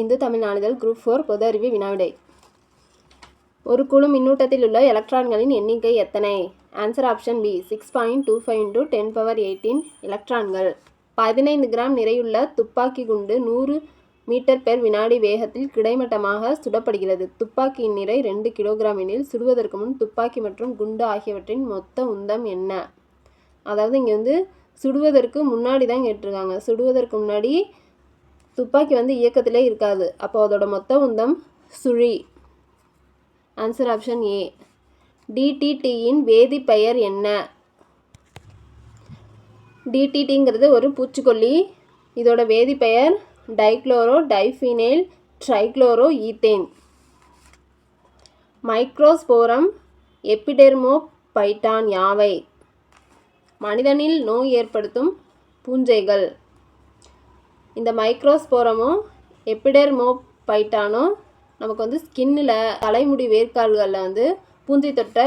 இந்து தமிழ் நாளிதழ் group four பொது அறிவு வினாவிடை. ஒரு குழு மின்னூட்டத்தில் உள்ள எலக்ட்ரான்களின் எண்ணிக்கை எத்தனை? Answer option B six point two five into ten power eighteen எலக்ட்ரான்கள் பதினைந்து கிராம் நிறையுள்ள துப்பாக்கி குண்டு நூறு மீட்டர் பெர் வினாடி வேகத்தில் கிடைமட்டமாக சுடப்படுகிறது. துப்பாக்கியின் நிறை ரெண்டு கிலோகிராம் எனில் சுடுவதற்கு முன் துப்பாக்கி மற்றும் குண்டு ஆகியவற்றின் மொத்த உந்தம் என்ன? அதாவது இங்கே வந்து சுடுவதற்கு முன்னாடி தான் கேட்டிருக்காங்க. சுடுவதற்கு முன்னாடி துப்பாக்கி வந்து இயக்கத்திலே இருக்காது. அப்போ அதோட மொத்த உந்தம் சுழி. ஆன்சர் ஆப்ஷன் ஏ டிடிடியின் வேதிப்பெயர் என்ன? டிடிடிங்கிறது ஒரு பூச்சிக்கொல்லி. இதோட வேதிப்பெயர் dichlorodiphenyltrichloroethane. Microsporum எப்பிடெர்மோ பைட்டான் யாவை? மனிதனில் நோய் ஏற்படுத்தும் பூஞ்சைகள். இந்த மைக்ரோஸ்போரமும் எபிடெர்மோபைட்டானும் நமக்கு வந்து ஸ்கின்னில் தலைமுடி வேர்க்கால்களில் வந்து பூஞ்சை தொற்றை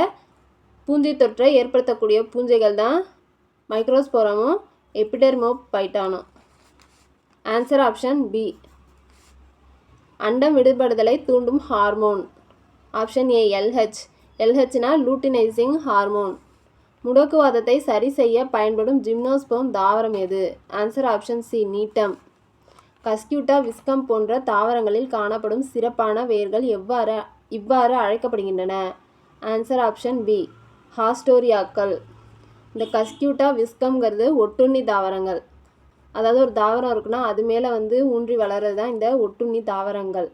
பூஞ்சை தொற்றை ஏற்படுத்தக்கூடிய பூஞ்சைகள் தான் மைக்ரோஸ்போரமும் எபிடெர்மோபைட்டானும் ஆன்சர் ஆப்ஷன் பி அண்டம் விடுபடுதலை தூண்டும் ஹார்மோன். ஆப்ஷன் ஏ எல்ஹெச் எல்ஹெச்னா லூட்டினைசிங் ஹார்மோன். முடக்குவாதத்தை சரி செய்ய பயன்படும் ஜிம்னோஸ்போம் தாவரம் எது? Answer option C Gnetum. Cuscuta Viscum போன்ற தாவரங்களில் காணப்படும் சிறப்பான வேர்கள் எவ்வாறு இவ்வாறு அழைக்கப்படுகின்றன? ஆன்சர் ஆப்ஷன் பி ஹாஸ்டோரியாக்கள் இந்த கஸ்கியூட்டா விஸ்கம்ங்கிறது ஒட்டுண்ணி தாவரங்கள். அதாவது ஒரு தாவரம் இருக்குன்னா அது மேலே வந்து ஊன்றி வளர்கிறது தான் இந்த ஒட்டுண்ணி தாவரங்கள்.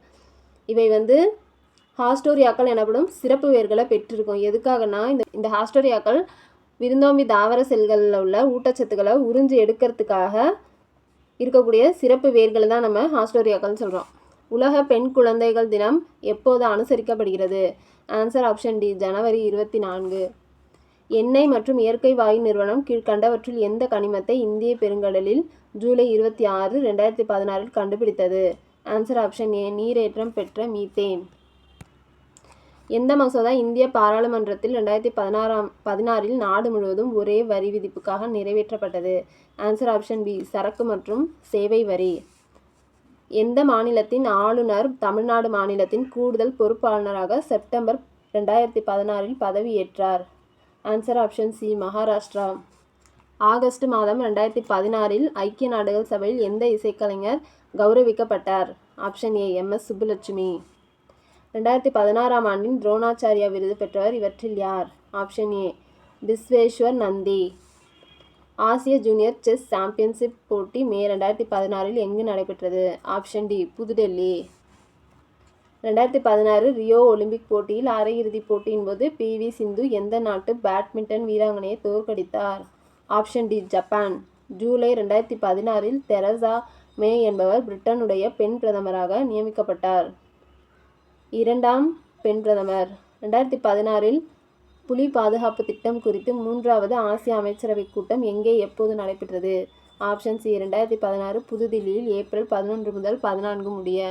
இவை வந்து ஹாஸ்டோரியாக்கள் எனப்படும் சிறப்பு வேர்களை பெற்றிருக்கும். எதுக்காகனா இந்த இந்த ஹாஸ்டோரியாக்கள் விருந்தோம்பி தாவர செல்களில் உள்ள ஊட்டச்சத்துக்களை உறிஞ்சி எடுக்கிறதுக்காக இருக்கக்கூடிய சிறப்பு வேர்களை தான் நம்ம ஹாஸ்டோரியாக்கள்னு சொல்கிறோம் உலக பெண் குழந்தைகள் தினம் எப்போது அனுசரிக்கப்படுகிறது? ஆன்சர் ஆப்ஷன் டி ஜனவரி இருபத்தி நான்கு. எண்ணெய் மற்றும் இயற்கை வாயு நிறுவனம் கீழ்கண்டவற்றில் எந்த கனிமத்தை இந்திய பெருங்கடலில் ஜூலை இருபத்தி ஆறு ரெண்டாயிரத்தி பதினாறில் கண்டுபிடித்தது? ஆன்சர் ஆப்ஷன் ஏ நீரேற்றம் பெற்ற மீத்தேன். எந்த மசோதா இந்திய பாராளுமன்றத்தில் ரெண்டாயிரத்தி பதினாறாம் பதினாறில் நாடு முழுவதும் ஒரே வரி விதிப்புக்காக நிறைவேற்றப்பட்டது? ஆன்சர் ஆப்ஷன் பி சரக்கு மற்றும் சேவை வரி. எந்த மாநிலத்தின் ஆளுநர் தமிழ்நாடு மாநிலத்தின் கூடுதல் பொறுப்பாளராக செப்டம்பர் ரெண்டாயிரத்தி பதினாறில் பதவியேற்றார் answer option C Maharashtra. August மாதம் ரெண்டாயிரத்தி பதினாறில் ஐக்கிய நாடுகள் சபையில் எந்த இசைக்கலைஞர் கௌரவிக்கப்பட்டார்? Option A M S Subbulakshmi. ரெண்டாயிரத்தி பதினாறாம் ஆண்டின் துரோணாச்சாரியா விருது பெற்றவர் இவற்றில் யார்? Option A Bishweshwar Nandi. ஆசிய ஜூனியர் செஸ் சாம்பியன்ஷிப் போட்டி மே ரெண்டாயிரத்தி பதினாறில் எங்கு நடைபெற்றது? Option D Pudhu Delhi. ரெண்டாயிரத்தி பதினாறு ரியோ ஒலிம்பிக் போட்டியில் அரையிறுதிப் போட்டியின் போது பி வி சிந்து எந்த நாட்டு பேட்மிண்டன் வீராங்கனையை தோற்கடித்தார்? Option D Japan. ஜூலை ரெண்டாயிரத்தி பதினாறில் தெரசா மே என்பவர் பிரிட்டனுடைய பெண் பிரதமராக நியமிக்கப்பட்டார். இரண்டாம் பெண் பிரதமர். ரெண்டாயிரத்தி பதினாறில் புலி பாதுகாப்பு திட்டம் குறித்து மூன்றாவது ஆசிய அமைச்சரவை கூட்டம் எங்கே எப்போது நடைபெற்றது? ஆப்ஷன் சி ரெண்டாயிரத்தி பதினாறு புதுதில்லியில் ஏப்ரல் பதினொன்று முதல் பதினான்கு முடிய